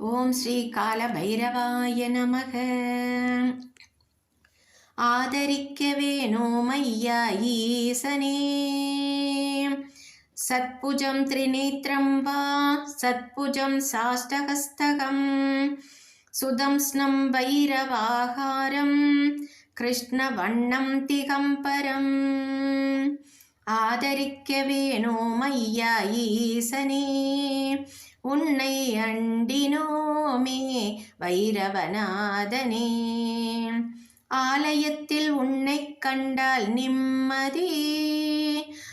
ஓம் ஸ்ரீ கால பைரவாய நமக. ஆதரிக்க வேணும் ஐயா ஈசனே. சத்புஜம் திரிநேத்திரம் வா சத்புஜம் சாஷ்டகஸ்தகம். சுதம்ஸ்னம் வைரவாகாரம் கிருஷ்ணவண்ணம் திகம்பரம். ஆதரிக்க வேணும் ஐயா ஈசனே. உன்னை அண்டினோமே வைரவநாதனே. ஆலயத்தில் உன்னை கண்டால் நிம்மதி.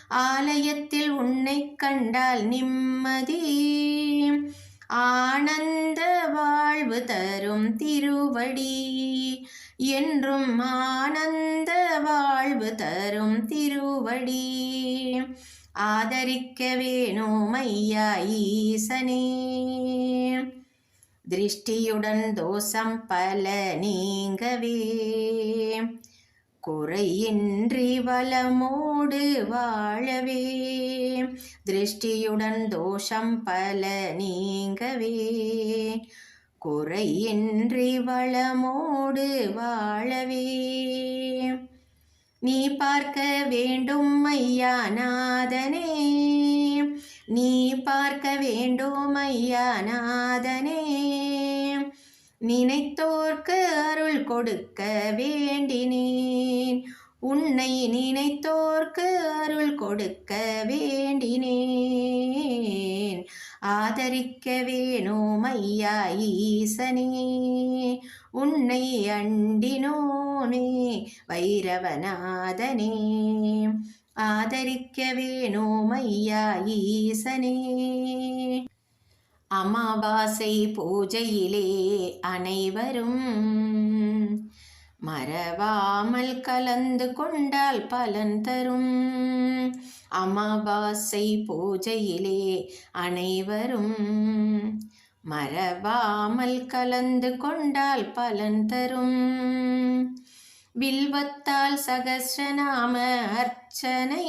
ஆலயத்தில் உன்னை கண்டால் நிம்மதி. ஆனந்த வாழ்வு தரும் திருவடி. என்றும் ஆனந்த வாழ்வு தரும் திருவடி. ஆதரிக்க வேணும் ஈசனே. திருஷ்டியுடன் தோஷம் பல நீங்கவே. குறையின்றி வளமோடு வாழவே. திருஷ்டியுடன் தோஷம் பல நீங்கவே. குறையின்றி வளமோடு வாழவே. நீ பார்க்க வேண்டும் ஐயா நாதனே. நீ பார்க்க வேண்டும் ஐயா நாதனே. நினைத்தோர்க்கு அருள் கொடுக்க வேண்டினேன். உன்னை நினைத்தோர்க்கு அருள் கொடுக்க வேண்டினேன். ஆதரிக்க வேணும் ஐயா ஈசனே. உன்னை அண்டினோனே வைரவநாதனே. ஆதரிக்க வேணும் ஐயா ஈசனே. அமாவாசை பூஜையிலே அனைவரும் மறவாமல் கலந்து கொண்டால் பலன் தரும். அமாவாசை பூஜையிலே அனைவரும் மறவாமல் கலந்து கொண்டால் பலன் தரும். வில்வத்தால் சகசிரநாம அர்ச்சனை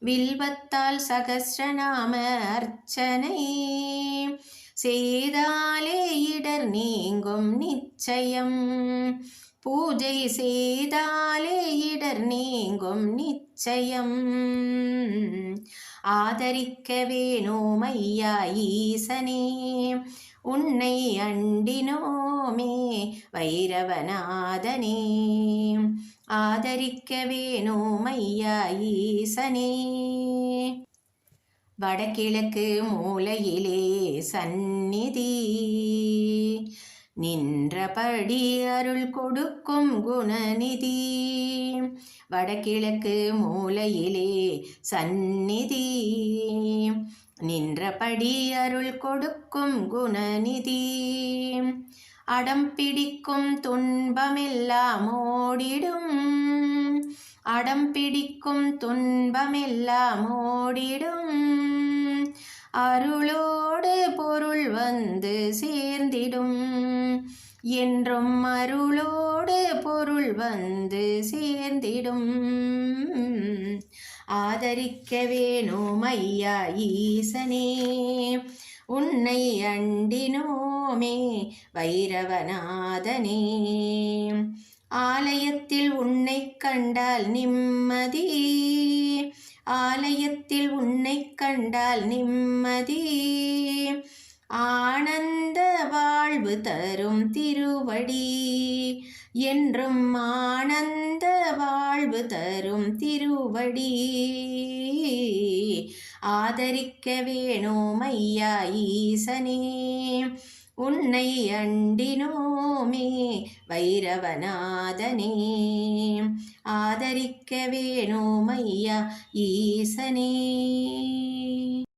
வில்வத்தால் சகசிரநாம அர்ச்சனை செய்தாலே இடர் நீங்கும் நிச்சயம். பூஜை செய்தாலே இடர் நீங்கும் நிச்சயம். ஆதரிக்க வேணும் ஈசனே. உன்னை அண்டினோமே வைரவநாதனே. ஆதரிக்க வேணும் ஈசனே. வடகிழக்கு மூலையிலே சந்நிதி. நின்றபடி அருள் கொடுக்கும் குணநிதி. வடகிழக்கு மூலையிலே சந்நிதி. நின்றபடி அருள் கொடுக்கும் குணநிதி. அடம் பிடிக்கும் துன்பமெல்லாம் ஓடிடும். அடம் பிடிக்கும் துன்பமெல்லாம் ஓடிடும். அருளோடு பொருள் வந்து சேர்ந்திடும். என்றும் அருளோடு பொருள் வந்து சேர்ந்திடும். ஆதரிக்க வேணும் ஐயா ஈசனே. உன்னை அண்டினோமே வைரவநாதனே. ஆலயத்தில் உன்னை கண்டால் நிம்மதி. ஆலயத்தில் உன்னை கண்டால் நிம்மதி. ஆனந்த வாழ்வு தரும் திருவடி. என்றும் ஆனந்த வாழ்வு தரும் திருவடி. ஆதரிக்க வேணோம் ஐயா ஈசனே உன்னை அண்டினோமே வைரவநாதனே. ஆதரிக்க வேணும் ஐயா ஈசனே.